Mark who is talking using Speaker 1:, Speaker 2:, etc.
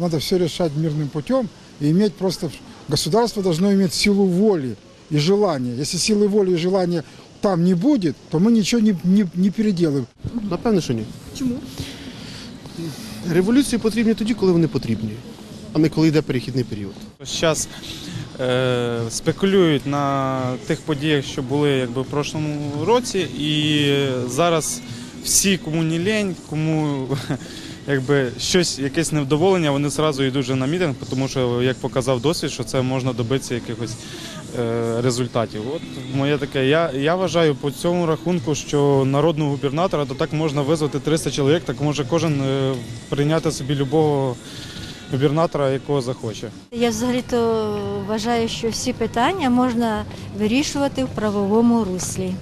Speaker 1: Надо все решать мирным путем и иметь просто... Государство должно иметь силу воли и желания. Если силы воли и желания там не будет, то мы ничего не, не, не переделаем.
Speaker 2: Напевно, що ні.
Speaker 3: Чому?
Speaker 2: Революції потрібні тоді, коли вони потрібні, а не коли йде перехідний період.
Speaker 4: Зараз е, спекулюють на тих подіях, що були якби в прошлому році, і зараз всі, кому не лень, кому якби щось, якесь невдоволення, вони одразу йдуть вже на мітинг, тому що, як показав досвід, що це можна добитися якихось е, результатів. От моє таке. Я, я вважаю по цьому рахунку, що народного губернатора то так можна визвати 300 чоловік, так може кожен е, прийняти собі любого губернатора, якого захоче.
Speaker 5: Я взагалі-то вважаю, що всі питання можна вирішувати в правовому руслі.